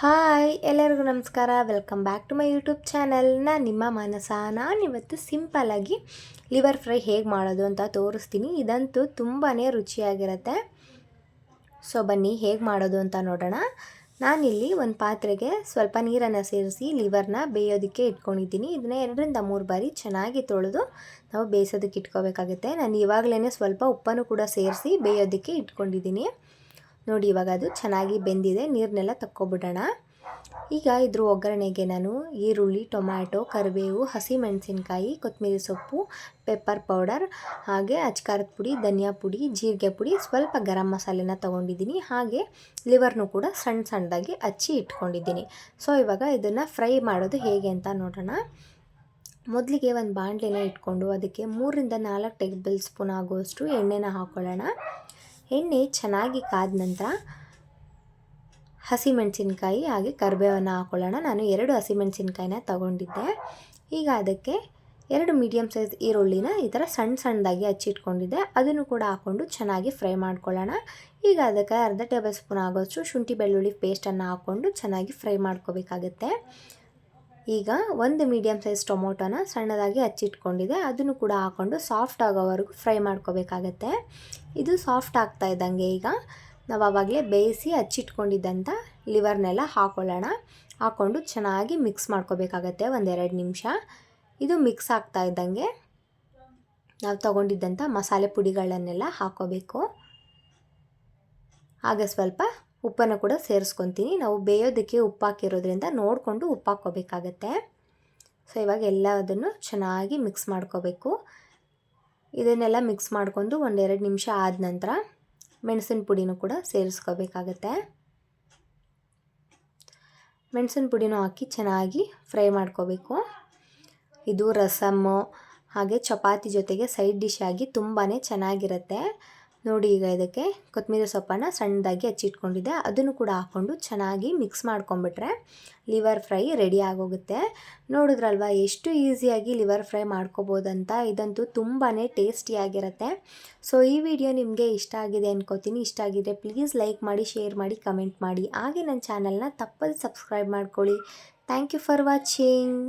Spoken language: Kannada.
ಹಾಯ್, ಎಲ್ಲರಿಗೂ ನಮಸ್ಕಾರ. Welcome back to my YouTube channel ನಾನು ನಿಮ್ಮ ಮಾನಸ ನಾನಿವತ್ತು ಸಿಂಪಲ್ಲಾಗಿ ಲಿವರ್ ಫ್ರೈ ಹೇಗೆ ಮಾಡೋದು ಅಂತ ತೋರಿಸ್ತೀನಿ. ಇದಂತೂ ತುಂಬಾ ರುಚಿಯಾಗಿರುತ್ತೆ. ಸೊ ಬನ್ನಿ ಹೇಗೆ ಮಾಡೋದು ಅಂತ ನೋಡೋಣ. ನಾನಿಲ್ಲಿ ಒಂದು ಪಾತ್ರೆಗೆ ಸ್ವಲ್ಪ ನೀರನ್ನು ಸೇರಿಸಿ ಲಿವರ್ನ ಬೇಯೋದಕ್ಕೆ ಇಟ್ಕೊಂಡಿದ್ದೀನಿ. ಇದನ್ನ ಎರಡರಿಂದ ಮೂರು ಬಾರಿ ಚೆನ್ನಾಗಿ ತೊಳೆದು ನಾವು ಬೇಯಿಸೋದಕ್ಕೆ ಇಟ್ಕೋಬೇಕಾಗುತ್ತೆ. ನಾನು ಇವಾಗಲೇ ಸ್ವಲ್ಪ ಉಪ್ಪನ್ನು ಕೂಡ ಸೇರಿಸಿ ಬೇಯೋದಕ್ಕೆ ಇಟ್ಕೊಂಡಿದ್ದೀನಿ. ನೋಡಿ, ಇವಾಗ ಅದು ಚೆನ್ನಾಗಿ ಬೆಂದಿದೆ. ನೀರನ್ನೆಲ್ಲ ತಕ್ಕೊಬಿಡೋಣ. ಈಗ ಇದ್ರ ಒಗ್ಗರಣೆಗೆ ನಾನು ಈರುಳ್ಳಿ, ಟೊಮ್ಯಾಟೊ, ಕರಿಬೇವು, ಹಸಿಮೆಣಸಿನ್ಕಾಯಿ, ಕೊತ್ತಂಬರಿ ಸೊಪ್ಪು ಪೆಪ್ಪರ್ ಪೌಡರ್ ಹಾಗೆ ಅಚ್ಕಾರದ ಪುಡಿ, ಧನಿಯಾ ಪುಡಿ, ಜೀರಿಗೆ ಪುಡಿ, ಸ್ವಲ್ಪ ಗರಂ ಮಸಾಲೆನ ತೊಗೊಂಡಿದ್ದೀನಿ. ಹಾಗೆ ಲಿವರ್ನು ಕೂಡ ಸಣ್ಣ ಸಣ್ಣದಾಗಿ ಹಚ್ಚಿ ಇಟ್ಕೊಂಡಿದ್ದೀನಿ. ಸೊ ಇವಾಗ ಇದನ್ನು ಫ್ರೈ ಮಾಡೋದು ಹೇಗೆ ಅಂತ ನೋಡೋಣ. ಮೊದಲಿಗೆ ಒಂದು ಬಾಣಲೆನ ಇಟ್ಕೊಂಡು ಅದಕ್ಕೆ ಮೂರರಿಂದ ನಾಲ್ಕು ಟೇಬಲ್ ಸ್ಪೂನ್ ಆಗುವಷ್ಟು ಎಣ್ಣೆನ ಹಾಕ್ಕೊಳ್ಳೋಣ ಎಣ್ಣೆ ಚೆನ್ನಾಗಿ ಕಾದ ನಂತರ ಹಸಿಮೆಣಸಿನ್ಕಾಯಿ ಹಾಗೆ ಕರಿಬೇವನ್ನು ಹಾಕೊಳ್ಳೋಣ. ನಾನು ಎರಡು ಹಸಿಮೆಣಸಿನ್ಕಾಯಿನ ತಗೊಂಡಿದ್ದೆ. ಈಗ ಅದಕ್ಕೆ ಎರಡು ಮೀಡಿಯಮ್ ಸೈಜ್ ಈರುಳ್ಳಿನ ಈ ಥರ ಸಣ್ಣ ಸಣ್ಣದಾಗಿ ಹಚ್ಚಿಟ್ಕೊಂಡಿದ್ದೆ. ಅದನ್ನು ಕೂಡ ಹಾಕ್ಕೊಂಡು ಚೆನ್ನಾಗಿ ಫ್ರೈ ಮಾಡ್ಕೊಳ್ಳೋಣ. ಈಗ ಅದಕ್ಕೆ ಅರ್ಧ ಟೇಬಲ್ ಸ್ಪೂನ್ ಆಗೋಷ್ಟು ಶುಂಠಿ ಬೆಳ್ಳುಳ್ಳಿ ಪೇಸ್ಟನ್ನು ಹಾಕ್ಕೊಂಡು ಚೆನ್ನಾಗಿ ಫ್ರೈ ಮಾಡ್ಕೋಬೇಕಾಗತ್ತೆ. ಈಗ ಒಂದು ಮೀಡಿಯಮ್ ಸೈಜ್ ಟೊಮೊಟೊನ ಸಣ್ಣದಾಗಿ ಹಚ್ಚಿಟ್ಕೊಂಡಿದೆ. ಅದನ್ನು ಕೂಡ ಹಾಕ್ಕೊಂಡು ಸಾಫ್ಟ್ ಆಗೋವರೆಗೂ ಫ್ರೈ ಮಾಡ್ಕೋಬೇಕಾಗತ್ತೆ. ಇದು ಸಾಫ್ಟ್ ಆಗ್ತಾ ಇದ್ದಂಗೆ ಈಗ ನಾವು ಆವಾಗಲೇ ಬೇಯಿಸಿ ಹಚ್ಚಿಟ್ಕೊಂಡಿದ್ದಂಥ ಲಿವರ್ನೆಲ್ಲ ಹಾಕೊಳ್ಳೋಣ. ಹಾಕ್ಕೊಂಡು ಚೆನ್ನಾಗಿ ಮಿಕ್ಸ್ ಮಾಡ್ಕೋಬೇಕಾಗತ್ತೆ ಒಂದೆರಡು ನಿಮಿಷ. ಇದು ಮಿಕ್ಸ್ ಆಗ್ತಾ ಇದ್ದಂಗೆ ನಾವು ತಗೊಂಡಿದ್ದಂಥ ಮಸಾಲೆ ಪುಡಿಗಳನ್ನೆಲ್ಲ ಹಾಕೋಬೇಕು. ಹಾಗೆ ಸ್ವಲ್ಪ ಉಪ್ಪನ್ನು ಕೂಡ ಸೇರಿಸ್ಕೊತೀನಿ. ನಾವು ಬೇಯೋದಕ್ಕೆ ಉಪ್ಪು ಹಾಕಿರೋದ್ರಿಂದ ನೋಡಿಕೊಂಡು ಉಪ್ಪು ಹಾಕ್ಕೋಬೇಕಾಗತ್ತೆ. ಸೊ ಇವಾಗ ಎಲ್ಲದನ್ನು ಚೆನ್ನಾಗಿ ಮಿಕ್ಸ್ ಮಾಡ್ಕೋಬೇಕು. ಇದನ್ನೆಲ್ಲ ಮಿಕ್ಸ್ ಮಾಡಿಕೊಂಡು ಒಂದೆರಡು ನಿಮಿಷ ಆದ ನಂತರ ಮೆಣಸಿನ ಪುಡಿನೂ ಕೂಡ ಸೇರಿಸ್ಕೋಬೇಕಾಗತ್ತೆ. ಮೆಣಸಿನ ಪುಡಿನೂ ಹಾಕಿ ಚೆನ್ನಾಗಿ ಫ್ರೈ ಮಾಡ್ಕೋಬೇಕು. ಇದು ರಸಮ್ಮು, ಹಾಗೆ ಚಪಾತಿ ಜೊತೆಗೆ ಸೈಡ್ ಡಿಶ್ ಆಗಿ ತುಂಬಾ ಚೆನ್ನಾಗಿರುತ್ತೆ. ನೋಡಿ ಈಗ ಇದಕ್ಕೆ ಕೊತ್ತಂಬರಿ ಸೊಪ್ಪನ್ನು ಸಣ್ಣದಾಗಿ ಹಚ್ಚಿಟ್ಕೊಂಡಿದ್ದೆ. ಅದನ್ನು ಕೂಡ ಹಾಕ್ಕೊಂಡು ಚೆನ್ನಾಗಿ ಮಿಕ್ಸ್ ಮಾಡ್ಕೊಂಬಿಟ್ರೆ ಲಿವರ್ ಫ್ರೈ ರೆಡಿ ಆಗೋಗುತ್ತೆ. ನೋಡಿದ್ರಲ್ವ, ಎಷ್ಟು ಈಸಿಯಾಗಿ ಲಿವರ್ ಫ್ರೈ ಮಾಡ್ಕೋಬೋದಂತ? ಇದಂತೂ ತುಂಬಾ ಟೇಸ್ಟಿಯಾಗಿರುತ್ತೆ ಸೊ ಈ ವಿಡಿಯೋ ನಿಮಗೆ ಇಷ್ಟ ಆಗಿದೆ ಅನ್ಕೋತೀನಿ. ಇಷ್ಟ ಆಗಿದೆ ಪ್ಲೀಸ್ ಲೈಕ್ ಮಾಡಿ ಶೇರ್ ಮಾಡಿ ಕಮೆಂಟ್ ಮಾಡಿ. ಹಾಗೆ ನನ್ನ ಚಾನಲ್ನ ತಪ್ಪಲ್ಲಿ ಸಬ್ಸ್ಕ್ರೈಬ್ ಮಾಡ್ಕೊಳ್ಳಿ. Thank you for watching